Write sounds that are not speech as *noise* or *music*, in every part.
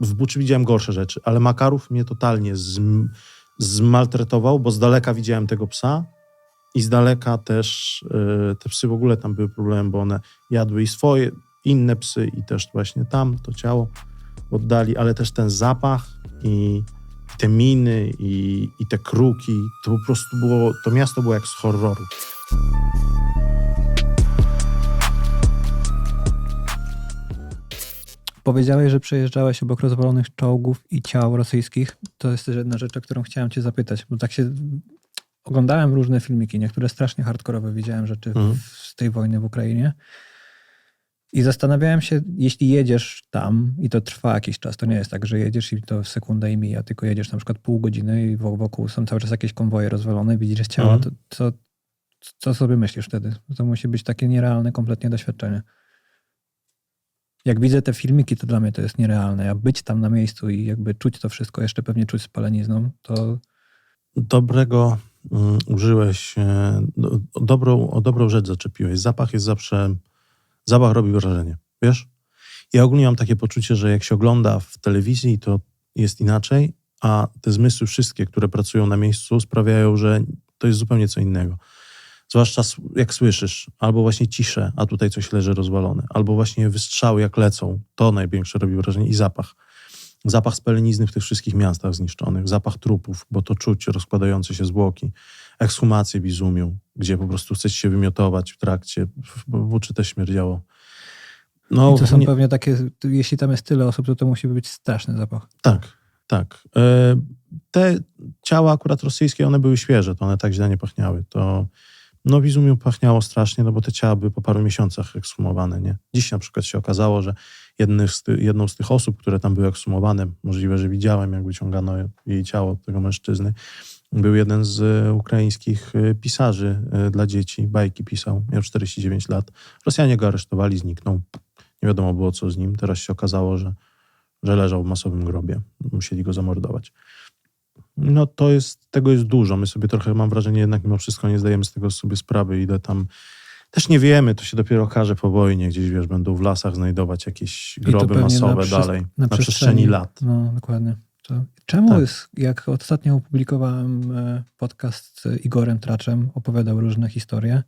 w Buczy widziałem gorsze rzeczy, ale Makarów mnie totalnie zm, zmaltretował, bo z daleka widziałem tego psa i z daleka też y, te psy w ogóle tam były problemem, bo one jadły i swoje, inne psy i też właśnie tam to ciało oddali, ale też ten zapach i te miny i, i te kruki, to po prostu było, to miasto było jak z horroru. Powiedziałeś, że przejeżdżałeś obok rozwalonych czołgów i ciał rosyjskich. To jest też jedna rzecz, o którą chciałem cię zapytać, bo tak się oglądałem różne filmiki, niektóre strasznie hardkorowe widziałem rzeczy Mhm. z tej wojny w Ukrainie. I zastanawiałem się, jeśli jedziesz tam i to trwa jakiś czas, to nie jest tak, że jedziesz i to w sekundę i mija, tylko jedziesz na przykład pół godziny i wo- wokół są cały czas jakieś konwoje rozwalone, widzisz ciała, Mhm. to co, co sobie myślisz wtedy? To musi być takie nierealne kompletnie doświadczenie. Jak widzę te filmiki, to dla mnie to jest nierealne. A być tam na miejscu i jakby czuć to wszystko, jeszcze pewnie czuć spalenizną, to Dobrego mm, użyłeś, e, do, dobrą, o dobrą rzecz zaczepiłeś. Zapach jest zawsze, zapach robi wrażenie, wiesz? Ja ogólnie mam takie poczucie, że jak się ogląda w telewizji, to jest inaczej, a te zmysły wszystkie, które pracują na miejscu, sprawiają, że to jest zupełnie co innego. Zwłaszcza jak słyszysz, albo właśnie ciszę, a tutaj coś leży rozwalone, albo właśnie wystrzały jak lecą, to największe robi wrażenie i zapach. Zapach spalenizny w tych wszystkich miastach zniszczonych, zapach trupów, bo to czuć rozkładające się zwłoki, ekshumacje w Izumiu, gdzie po prostu chcecie się wymiotować w trakcie, w- bo w Buczy też śmierdziało. No, I to są nie- pewnie takie, jeśli tam jest tyle osób, to to musi być straszny zapach. Tak, tak. E, Te ciała akurat rosyjskie, one były świeże, to one tak źle nie pachniały. To no w Izumiu pachniało strasznie, no bo te ciała były po paru miesiącach ekshumowane, nie? Dziś na przykład się okazało, że z ty, jedną z tych osób, które tam były ekshumowane, możliwe, że widziałem, jak wyciągano jej ciało tego mężczyzny, był jeden z e, ukraińskich e, pisarzy e, dla dzieci, bajki pisał, miał 49 lat. Rosjanie go aresztowali, zniknął. Nie wiadomo było, co z nim. Teraz się okazało, że że leżał w masowym grobie. Musieli go zamordować. No to jest, tego jest dużo. My sobie trochę, mam wrażenie, jednak mimo wszystko nie zdajemy z tego sobie sprawy, ile tam... Też nie wiemy, to się dopiero okaże po wojnie, gdzieś, wiesz, będą w lasach znajdować jakieś groby masowe na dalej, na, przestrzeni lat. No, dokładnie. To czemu Tak. jest, jak ostatnio opublikowałem e, podcast z Igorem Traczem, opowiadał różne historie,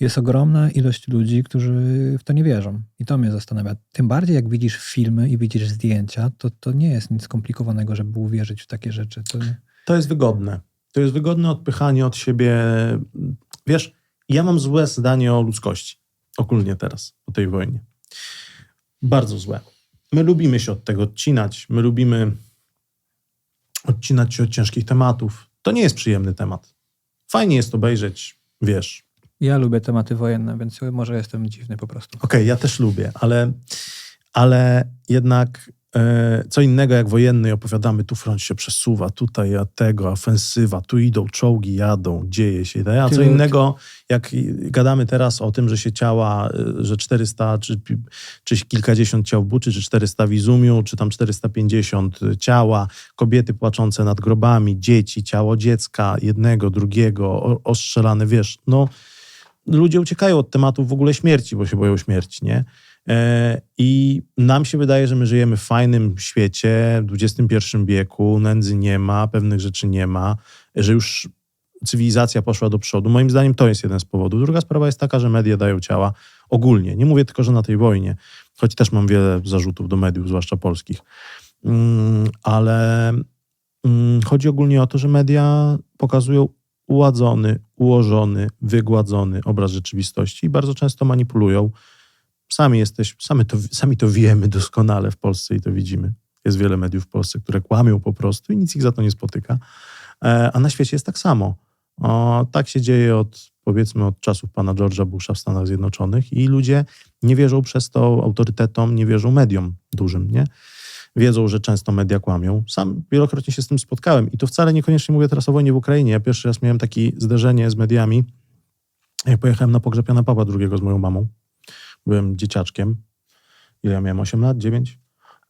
jest ogromna ilość ludzi, którzy w to nie wierzą. I to mnie zastanawia. Tym bardziej jak widzisz filmy i widzisz zdjęcia, to to nie jest nic skomplikowanego, żeby uwierzyć w takie rzeczy. To, To jest wygodne. To jest wygodne odpychanie od siebie. Wiesz, ja mam złe zdanie o ludzkości. Ogólnie teraz, po tej wojnie. Bardzo złe. My lubimy się od tego odcinać. My lubimy odcinać się od ciężkich tematów. To nie jest przyjemny temat. Fajnie jest obejrzeć, wiesz. Ja lubię tematy wojenne, więc może jestem dziwny po prostu. Okej, ja też lubię, ale, ale jednak e, co innego jak wojenny opowiadamy, tu front się przesuwa, tutaj a tego, ofensywa, tu idą czołgi, jadą, dzieje się. tak? A co innego jak gadamy teraz o tym, że się ciała, e, że 400 czy, czy kilkadziesiąt ciał Buczy, czy 400 w Izumiu, czy tam 450 ciała, kobiety płaczące nad grobami, dzieci, ciało dziecka, jednego, drugiego, ostrzelane, wiesz, no ludzie uciekają od tematów w ogóle śmierci, bo się boją śmierci, nie? E, I nam się wydaje, że my żyjemy w fajnym świecie, w XXI wieku, nędzy nie ma, pewnych rzeczy nie ma, że już cywilizacja poszła do przodu. Moim zdaniem to jest jeden z powodów. Druga sprawa jest taka, że media dają ciała ogólnie. Nie mówię tylko, że na tej wojnie, choć też mam wiele zarzutów do mediów, zwłaszcza polskich. Mm, ale mm, chodzi ogólnie o to, że media pokazują uładzony, ułożony, wygładzony obraz rzeczywistości i bardzo często manipulują. Sami jesteś, sami to, sami to wiemy doskonale w Polsce i to widzimy. Jest wiele mediów w Polsce, które kłamią po prostu i nic ich za to nie spotyka. E, A na świecie jest tak samo. O, tak się dzieje od, powiedzmy, od czasów pana George'a Busha w Stanach Zjednoczonych i ludzie nie wierzą przez to autorytetom, nie wierzą mediom dużym, nie? Wiedzą, że często media kłamią. Sam wielokrotnie się z tym spotkałem i to wcale niekoniecznie mówię teraz o wojnie w Ukrainie. Ja pierwszy raz miałem takie zderzenie z mediami, jak pojechałem na pogrzeb Jana Pawła II z moją mamą. Byłem dzieciaczkiem. Ile ja miałem? 8 lat? 9?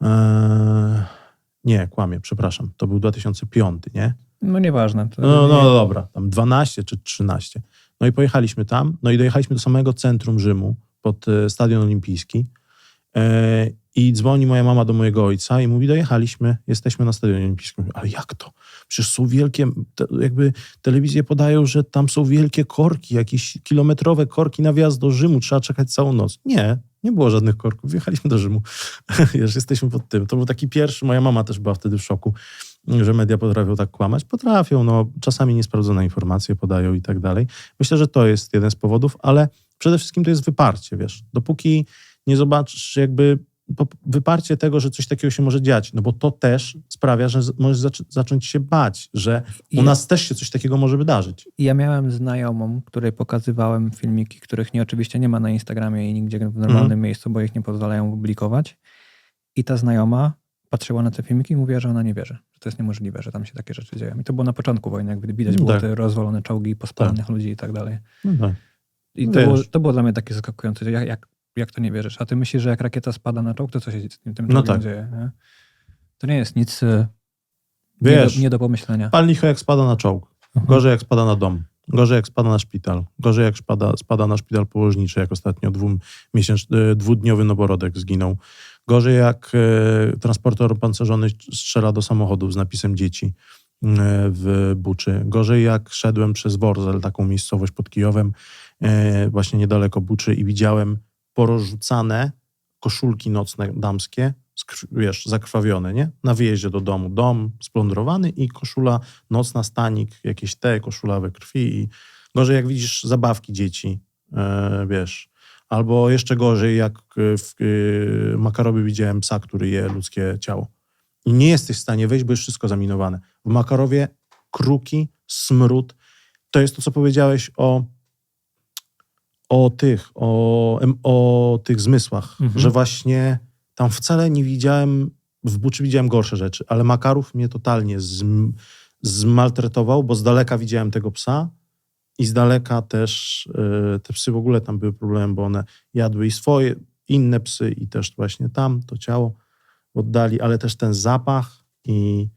Eee, nie, kłamie, przepraszam. To był 2005, nie? No nieważne. To No, no nie- dobra, tam 12 czy 13. No i pojechaliśmy tam, no i dojechaliśmy do samego centrum Rzymu, pod e, Stadion Olimpijski. E, I dzwoni moja mama do mojego ojca i mówi, dojechaliśmy, jesteśmy na Stadionie Olimpijskim. Ale jak to? Przecież są wielkie, te, jakby telewizje podają, że tam są wielkie korki, jakieś kilometrowe korki na wjazd do Rzymu, trzeba czekać całą noc. Nie, nie było żadnych korków, wjechaliśmy do Rzymu. *laughs* Wiesz, jesteśmy pod tym. To był taki pierwszy, moja mama też była wtedy w szoku, że media potrafią tak kłamać. Potrafią, no czasami niesprawdzone informacje podają i tak dalej. Myślę, że to jest jeden z powodów, ale przede wszystkim to jest wyparcie, wiesz. Dopóki nie zobaczysz jakby wyparcie tego, że coś takiego się może dziać, no bo to też sprawia, że możesz zac- zacząć się bać, że u I- nas też się coś takiego może wydarzyć. Ja miałem znajomą, której pokazywałem filmiki, których nie, oczywiście nie ma na Instagramie i nigdzie w normalnym Mhm. miejscu, bo ich nie pozwalają publikować. I ta znajoma patrzyła na te filmiki i mówiła, że ona nie wierzy, że to jest niemożliwe, że tam się takie rzeczy dzieją. I to było na początku wojny, jak widać było Tak. te rozwalone czołgi, pospalonych ludzi i tak dalej. No tak. I to Wiesz. było, to było dla mnie takie zaskakujące, jak, jak, jak to nie wierzysz? A ty myślisz, że jak rakieta spada na czołg, to co się z tym, tym No tak. dzieje? Nie? To nie jest nic e, nie, Wiesz, do, nie do pomyślenia. pal licho jak spada na czołg, Mhm. gorzej jak spada na dom, gorzej jak spada na szpital, gorzej jak spada, spada na szpital położniczy, jak ostatnio e, dwudniowy noworodek zginął. Gorzej jak e, transporter opancerzony strzela do samochodów z napisem dzieci w Buczy. Gorzej jak szedłem przez Worzel, taką miejscowość pod Kijowem, właśnie niedaleko Buczy i widziałem porozrzucane koszulki nocne damskie, wiesz, zakrwawione, nie? Na wyjeździe do domu. Dom splądrowany i koszula nocna, stanik, jakieś te, koszula we krwi i gorzej jak widzisz zabawki dzieci, e, wiesz. Albo jeszcze gorzej jak e, w e, Makarowie widziałem psa, który je ludzkie ciało. I nie jesteś w stanie wejść, bo jest wszystko zaminowane. W Makarowie kruki, smród. To jest to, co powiedziałeś o o tych, o, o tych zmysłach, Mhm. że właśnie tam wcale nie widziałem, w Buczy widziałem gorsze rzeczy, ale Makarów mnie totalnie zm, zmaltretował, bo z daleka widziałem tego psa i z daleka też e, te psy w ogóle tam były problemem, bo one jadły i swoje, inne psy i też właśnie tam to ciało oddali, ale też ten zapach i,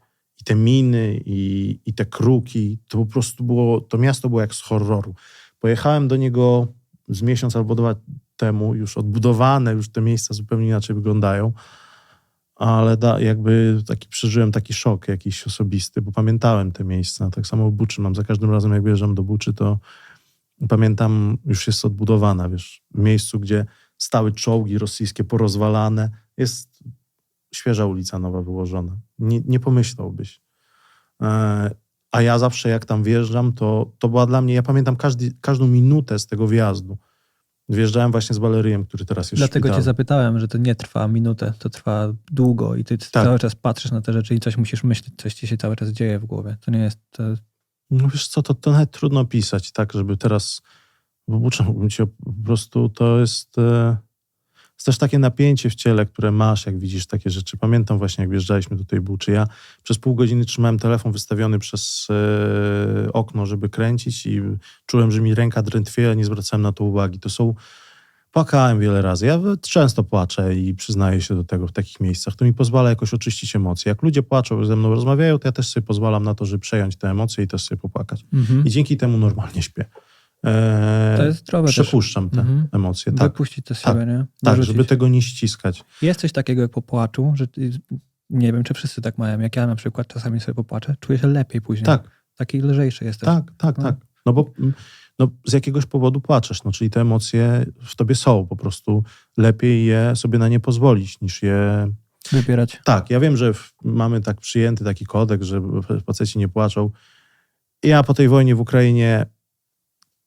i te miny i, i te kruki, to po prostu było, to miasto było jak z horroru. Pojechałem do niego z miesiąc albo dwa temu, już odbudowane, już te miejsca zupełnie inaczej wyglądają, ale da, jakby taki przeżyłem taki szok jakiś osobisty, bo pamiętałem te miejsca. Tak samo w Buczy mam, za każdym razem jak wjeżdżam do Buczy, to pamiętam, już jest odbudowana, wiesz, w miejscu, gdzie stały czołgi rosyjskie porozwalane, jest świeża ulica nowa wyłożona. Nie, nie pomyślałbyś. A ja zawsze jak tam wjeżdżam, to, to była dla mnie, ja pamiętam każdy, każdą minutę z tego wjazdu. Wjeżdżałem właśnie z baleryjem, który teraz jest Dlatego cię zapytałem, że to nie trwa minutę, to trwa długo i ty Tak. cały czas patrzysz na te rzeczy i coś musisz myśleć, coś ci się cały czas dzieje w głowie. To nie jest... To... No wiesz co, to, to nawet trudno pisać, tak, żeby teraz wybuczałbym cię po prostu, to jest, e, jest też takie napięcie w ciele, które masz, jak widzisz takie rzeczy. Pamiętam właśnie, jak wjeżdżaliśmy do tej Buczy, ja przez pół godziny trzymałem telefon wystawiony przez e, okno, żeby kręcić i czułem, że mi ręka drętwieje, nie zwracałem na to uwagi. To są... Płakałem wiele razy. Ja często płaczę i przyznaję się do tego w takich miejscach. To mi pozwala jakoś oczyścić emocje. Jak ludzie płaczą, ze mną rozmawiają, to ja też sobie pozwalam na to, żeby przejąć te emocje i też sobie popłakać. Mhm. I dzięki temu normalnie śpię. Eee, To jest zdrowe też. Przepuszczam te Mhm. emocje. Tak, Wypuścić to z Tak. siebie, nie? tak żeby tego nie ściskać. Jest coś takiego jak po płaczu, że nie wiem, czy wszyscy tak mają. Jak ja na przykład czasami sobie popłaczę, czuję się lepiej później. Tak, Taki lżejszy jesteś. tak, tak, No. tak. No bo mm, no, z jakiegoś powodu płaczesz, no, czyli te emocje w tobie są. Po prostu lepiej je sobie na nie pozwolić, niż je Wybierać. Tak, ja wiem, że w, mamy tak przyjęty taki kodek, że faceci nie płaczą. Ja po tej wojnie w Ukrainie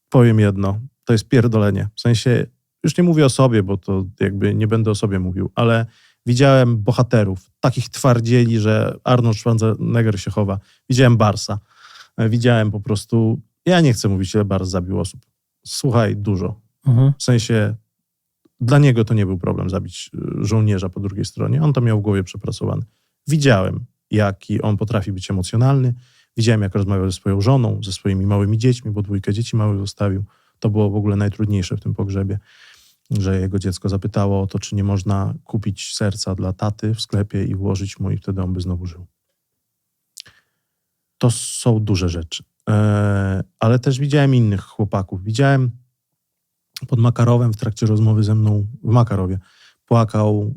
powiem jedno, to jest pierdolenie. W sensie, już nie mówię o sobie, bo to jakby nie będę o sobie mówił, ale widziałem bohaterów, takich twardzieli, że Arnold Schwarzenegger się chowa. Widziałem Barsa. E, Widziałem po prostu, ja nie chcę mówić, ile Bars zabił osób. Słuchaj, dużo. Mhm. W sensie dla niego to nie był problem zabić y, żołnierza po drugiej stronie. On to miał w głowie przepracowany. Widziałem, jaki on potrafi być emocjonalny. Widziałem, jak rozmawiał ze swoją żoną, ze swoimi małymi dziećmi, bo dwójkę dzieci małych zostawił. To było w ogóle najtrudniejsze w tym pogrzebie, że jego dziecko zapytało o to, czy nie można kupić serca dla taty w sklepie i włożyć mu i wtedy on by znowu żył. To są duże rzeczy. E, ale też widziałem innych chłopaków. Widziałem pod Makarowem w trakcie rozmowy ze mną w Makarowie. Płakał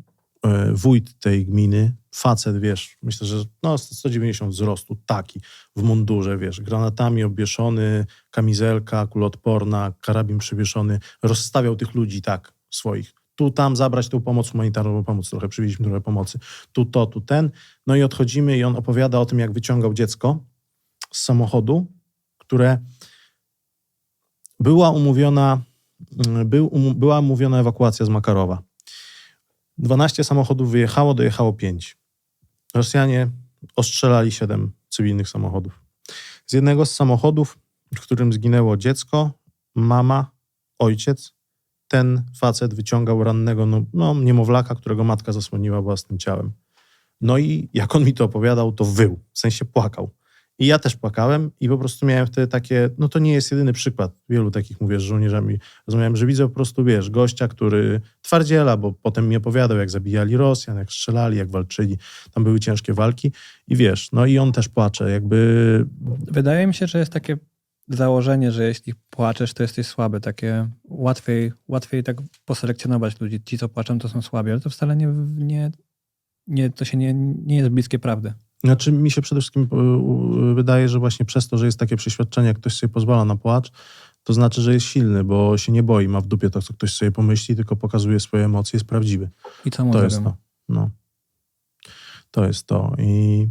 wójt tej gminy, facet, wiesz, myślę, że no 190 wzrostu, taki, w mundurze, wiesz, granatami obwieszony, kamizelka kuloodporna, karabin przywieszony, rozstawiał tych ludzi tak, swoich. Tu, tam zabrać tą pomoc humanitarną, pomóc trochę, przywieźliśmy trochę pomocy. Tu to, tu ten. No i odchodzimy i on opowiada o tym, jak wyciągał dziecko z samochodu, które była umówiona, mm, był, um, była umówiona ewakuacja z Makarowa. 12 samochodów wyjechało, dojechało 5. Rosjanie ostrzelali 7 cywilnych samochodów. Z jednego z samochodów, w którym zginęło dziecko, mama, ojciec, ten facet wyciągał rannego no, no, niemowlaka, którego matka zasłoniła własnym ciałem. No i jak on mi to opowiadał, to wył, w sensie płakał. I ja też płakałem i po prostu miałem wtedy takie, no to nie jest jedyny przykład. Wielu takich, mówię, z żołnierzami rozmawiałem, że widzę po prostu, wiesz, gościa, który twardziela, bo potem mi opowiadał, jak zabijali Rosjan, jak strzelali, jak walczyli. Tam były ciężkie walki i wiesz, no i on też płacze, jakby... Wydaje mi się, że jest takie założenie, że jeśli płaczesz, to jesteś słaby. Takie łatwiej, łatwiej tak poselekcjonować ludzi. Ci, co płaczą, to są słabi, ale to wcale nie, nie, nie to się nie, nie jest bliskie prawdy. Znaczy mi się przede wszystkim y, y, wydaje, że właśnie przez to, że jest takie przeświadczenie, jak ktoś sobie pozwala na płacz, to znaczy, że jest silny, bo się nie boi, ma w dupie to, co ktoś sobie pomyśli, tylko pokazuje swoje emocje, jest prawdziwy. I co mu To jest to. No. To jest to. I...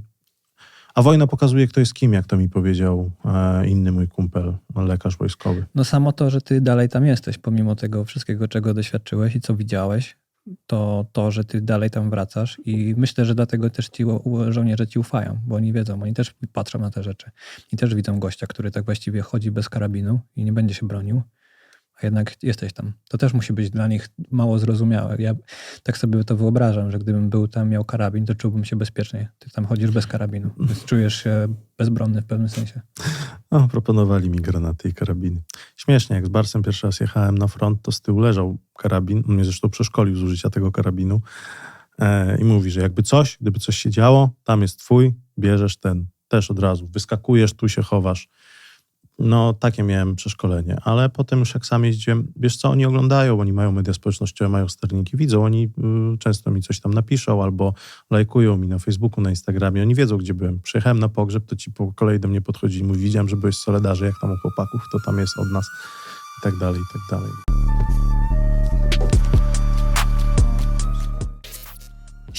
A wojna pokazuje, kto jest kim, jak to mi powiedział e, inny mój kumpel, lekarz wojskowy. No samo to, że ty dalej tam jesteś, pomimo tego wszystkiego, czego doświadczyłeś i co widziałeś, to to, że ty dalej tam wracasz i myślę, że dlatego też ci żołnierze ci ufają, bo oni wiedzą, oni też patrzą na te rzeczy. I też widzą gościa, który tak właściwie chodzi bez karabinu i nie będzie się bronił, a jednak jesteś tam. To też musi być dla nich mało zrozumiałe. Ja tak sobie to wyobrażam, że gdybym był tam, miał karabin, to czułbym się bezpiecznie. Ty tam chodzisz bez karabinu, więc czujesz się bezbronny w pewnym sensie. O, proponowali mi granaty i karabiny. Śmiesznie, jak z Barsem pierwszy raz jechałem na front, to z tyłu leżał karabin. On mnie zresztą przeszkolił z użycia tego karabinu. E, I mówi, że jakby coś, gdyby coś się działo, tam jest twój, bierzesz ten też od razu. Wyskakujesz, tu się chowasz. No, takie miałem przeszkolenie, ale potem już jak sam jeździłem, wiesz co, oni oglądają, oni mają media społecznościowe, mają sterniki, widzą, oni y, często mi coś tam napiszą albo lajkują mi na Facebooku, na Instagramie, oni wiedzą, gdzie byłem. Przyjechałem na pogrzeb, to ci po kolei do mnie podchodzili, mówi, widziałem, że byłeś w Soledarze, jak tam u chłopaków, to tam jest od nas i tak dalej, i tak dalej.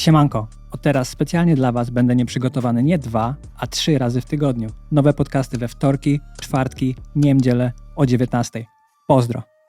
Siemanko, od teraz specjalnie dla Was będę nieprzygotowany nie dwa, a trzy razy w tygodniu. Nowe podcasty we wtorki, czwartki, niedzielę o 19. Pozdro!